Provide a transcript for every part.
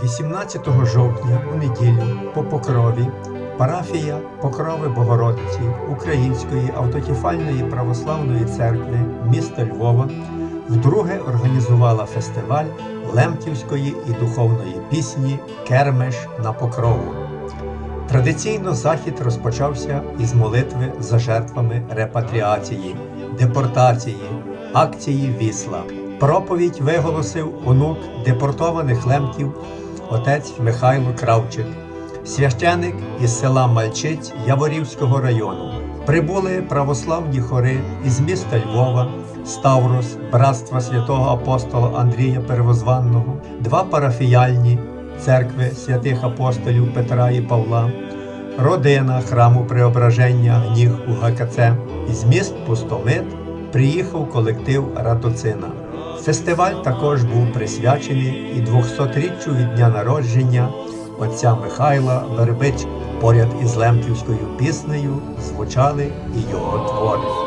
18 жовтня у неділю по Покрові парафія Покрови Богородиці Української автокефальної православної церкви міста Львова вдруге організувала фестиваль лемківської і духовної пісні Кермеш на Покрову. Традиційно захід розпочався із молитви за жертвами репатріації, депортації, акції Вісла. Проповідь виголосив онук депортованих лемків отець Михайло Кравчик, священик із села Мальчиць Яворівського району. Прибули православні хори із міста Львова, Ставрос, Братства святого апостола Андрія Первозванного, два парафіяльні церкви святих апостолів Петра і Павла, родина храму Преображення Гніг у ГКЦ. Із міст Пустомит приїхав колектив Радоцина. Фестиваль також був присвячений і 200-річчю від дня народження отця Михайла Вербич. Поряд із лемківською піснею звучали і його твори.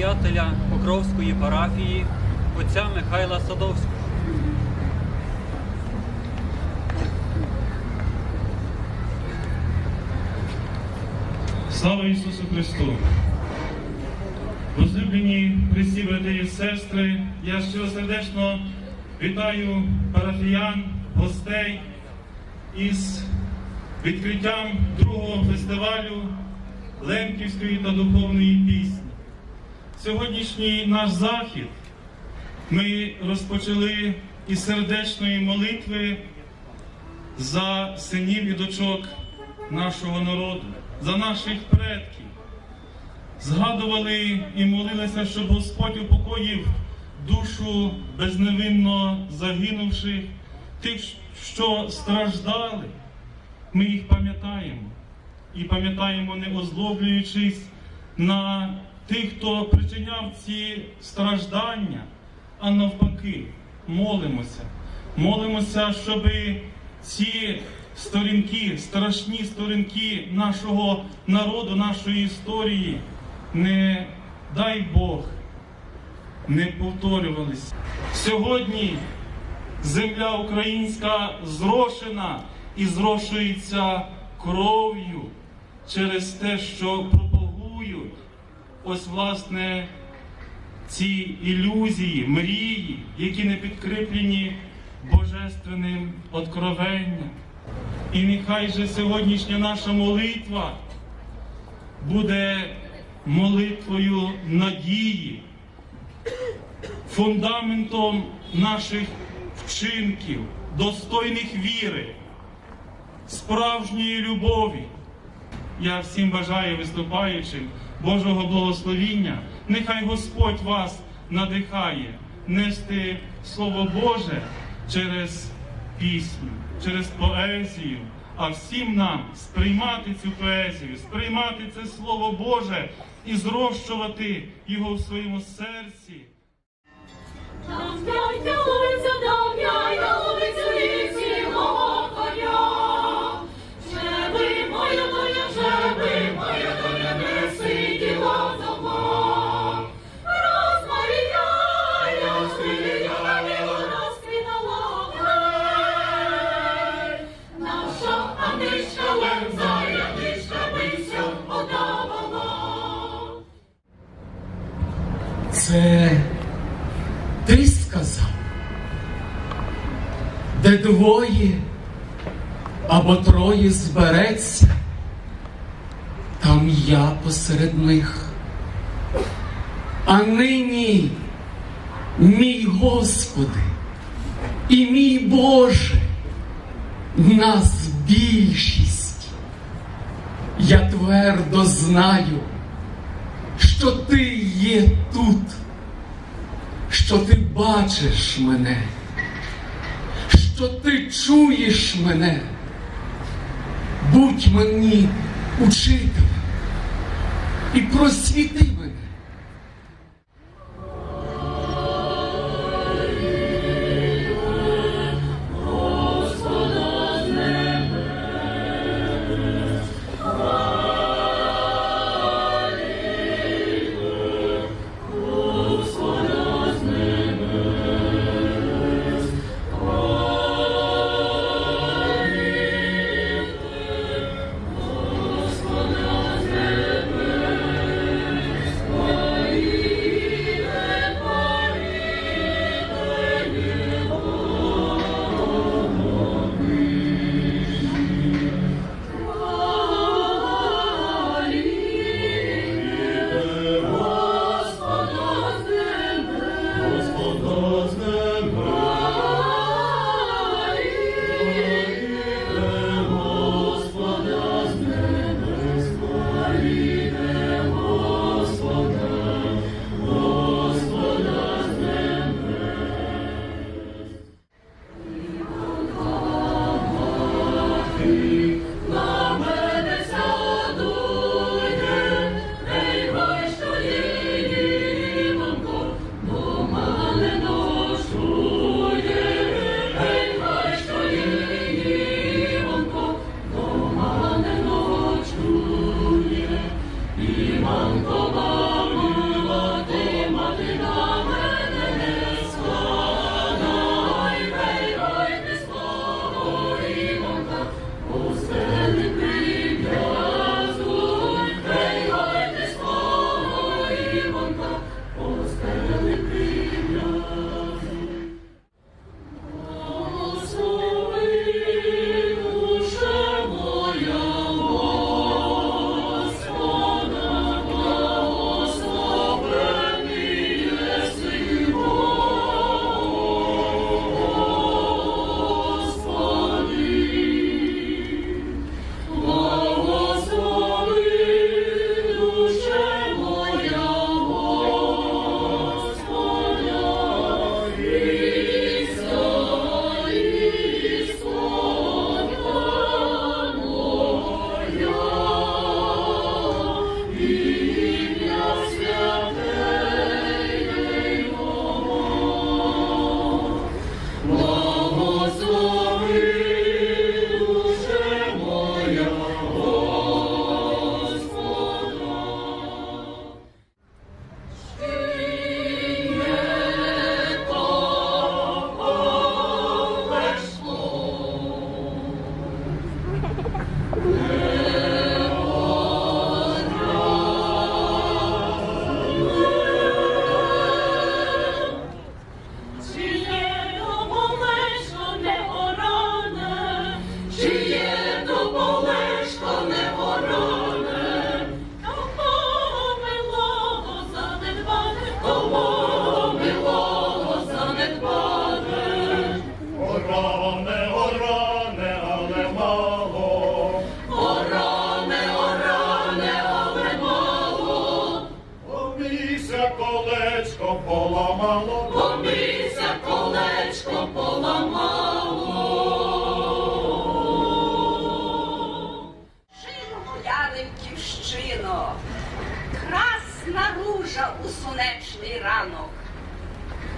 Настоятеля Покровської парафії отця Михайла Садовського. Слава Ісусу Христу! Возлюблені Христі, брати і сестри, я щиросердечно вітаю парафіян, гостей із відкриттям другого фестивалю Лемківської та духовної пісні. Сьогоднішній наш захід ми розпочали із сердечної молитви за синів і дочок нашого народу, за наших предків. Згадували і молилися, щоб Господь упокоїв душу безневинно загинувших, тих, що страждали. Ми їх пам'ятаємо і пам'ятаємо, не озлоблюючись на тих, хто причиняв ці страждання, а навпаки, молимося. Молимося, щоб ці сторінки, страшні сторінки нашого народу, нашої історії, не дай Бог, не повторювалися. Сьогодні земля українська зрошена і зрошується кров'ю через те, що ось власне ці ілюзії, мрії, які не підкріплені божественним откровенням. І нехай же сьогоднішня наша молитва буде молитвою надії, фундаментом наших вчинків, достойних віри, справжньої любові. Я всім бажаю виступаючим Божого благословіння. Нехай Господь вас надихає нести Слово Боже через пісню, через поезію, а всім нам сприймати цю поезію, сприймати це Слово Боже і зрощувати його в своєму серці. Господи і мій Боже, нас більшість. Я твердо знаю, що ти є тут, що ти бачиш мене, що ти чуєш мене. Будь мені учителем і просвіти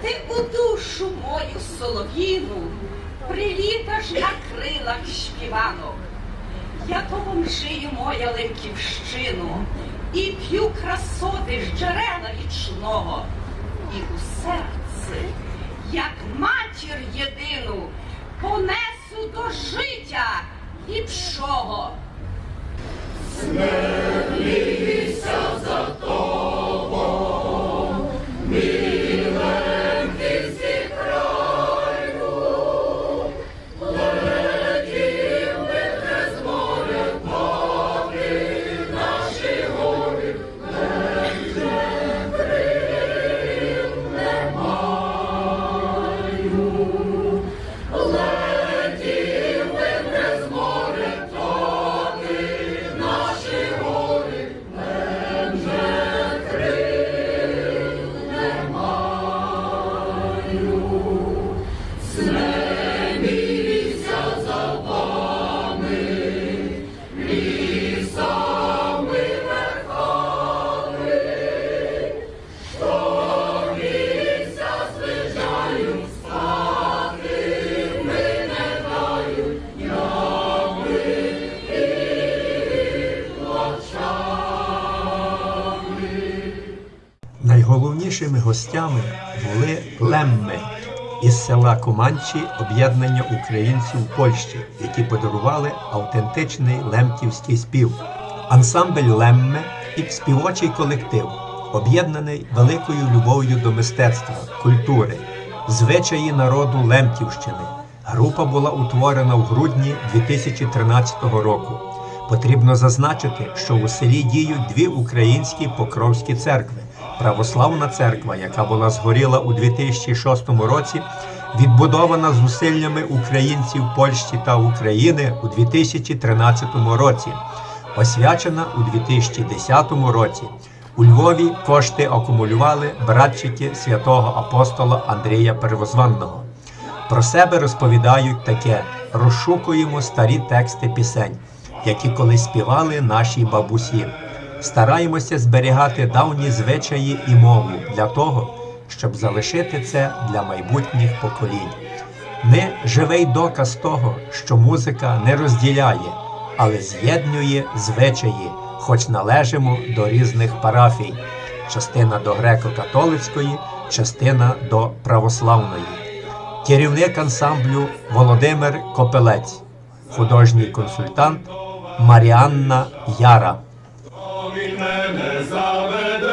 мене. у душу мою солов'їну, приліташ на крилах шпіванок. Я побомжию моя лемківщину і п'ю красоти з джерела річного, і у серці, як матір єдину, понесу до життя ліпшого. Найголовнішими гостями були лемми із села Команчі об'єднання українців Польщі, які подарували автентичний лемківський спів. Ансамбль Лемме і співочий колектив, об'єднаний великою любов'ю до мистецтва, культури, звичаї народу Лемківщини. Група була утворена в грудні 2013 року. Потрібно зазначити, що у селі діють дві українські покровські церкви. Православна церква, яка була згоріла у 2006 році, відбудована зусиллями українців Польщі та України у 2013 році, освячена у 2010 році. У Львові кошти акумулювали братчики святого апостола Андрія Первозванного. Про себе розповідають таке: розшукуємо старі тексти пісень, які колись співали наші бабусі. Стараємося зберігати давні звичаї і мову для того, щоб залишити це для майбутніх поколінь. Ми живий доказ того, що музика не розділяє, але з'єднує звичаї, хоч належимо до різних парафій. Частина до греко-католицької, частина до православної. Керівник ансамблю Володимир Копелець, художній консультант Маріанна Яра. Він мене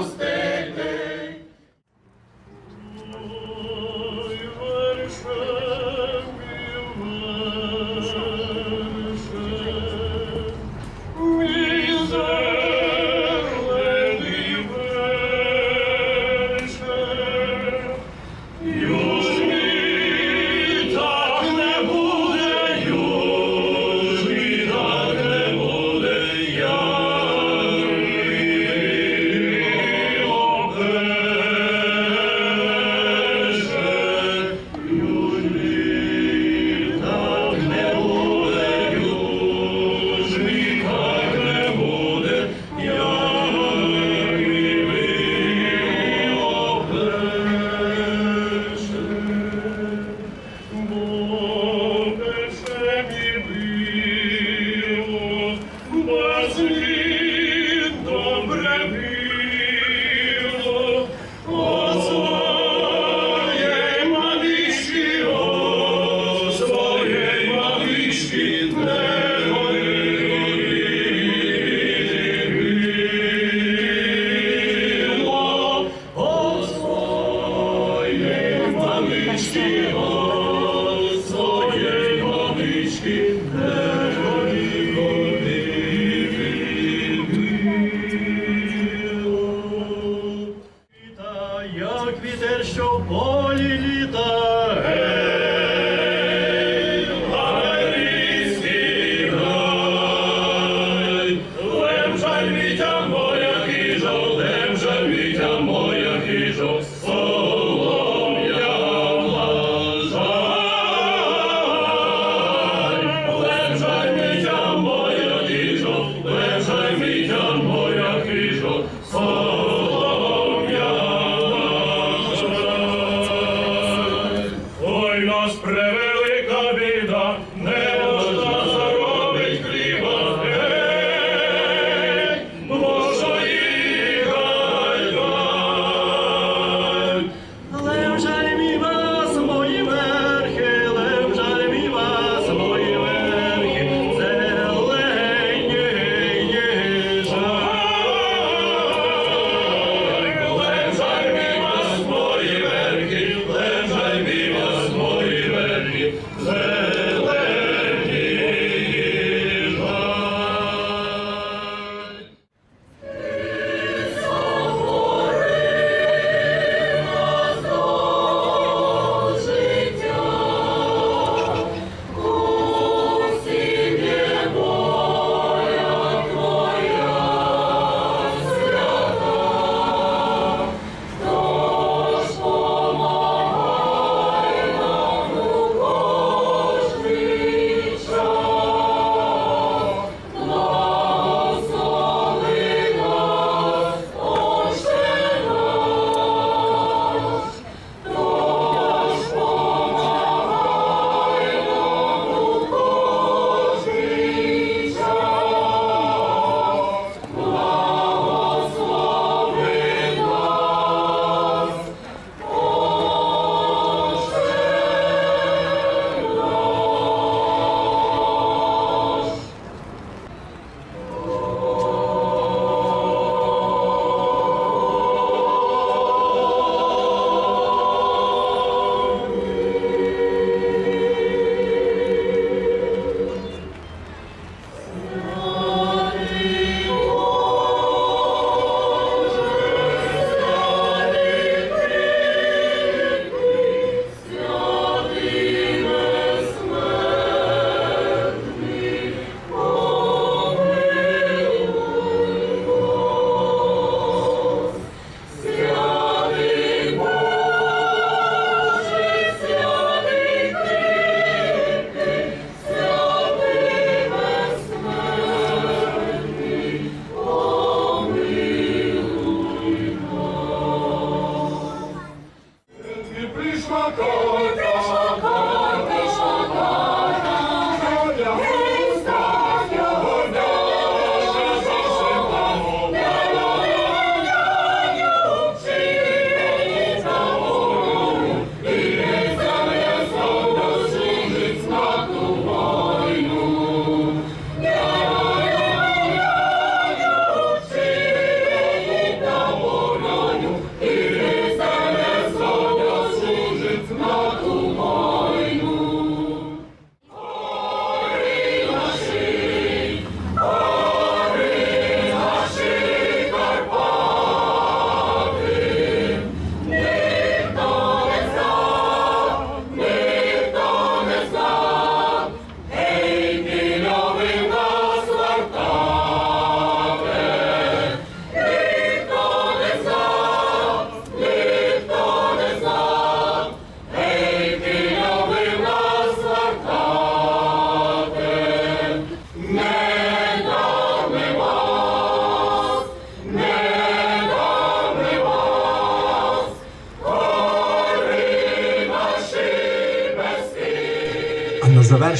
usted. Прийшла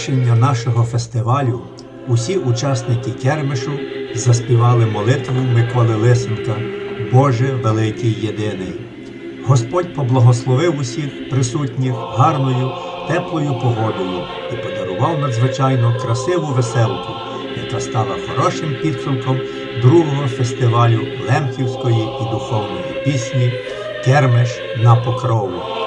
завершення нашого фестивалю Усі учасники кермишу заспівали молитву Миколи Лисенка Боже великий єдиний. Господь поблагословив усіх присутніх гарною, теплою погодою і подарував надзвичайно красиву веселку, яка стала хорошим підсумком другого фестивалю лемківської і духовної пісні Кермиш на покрову.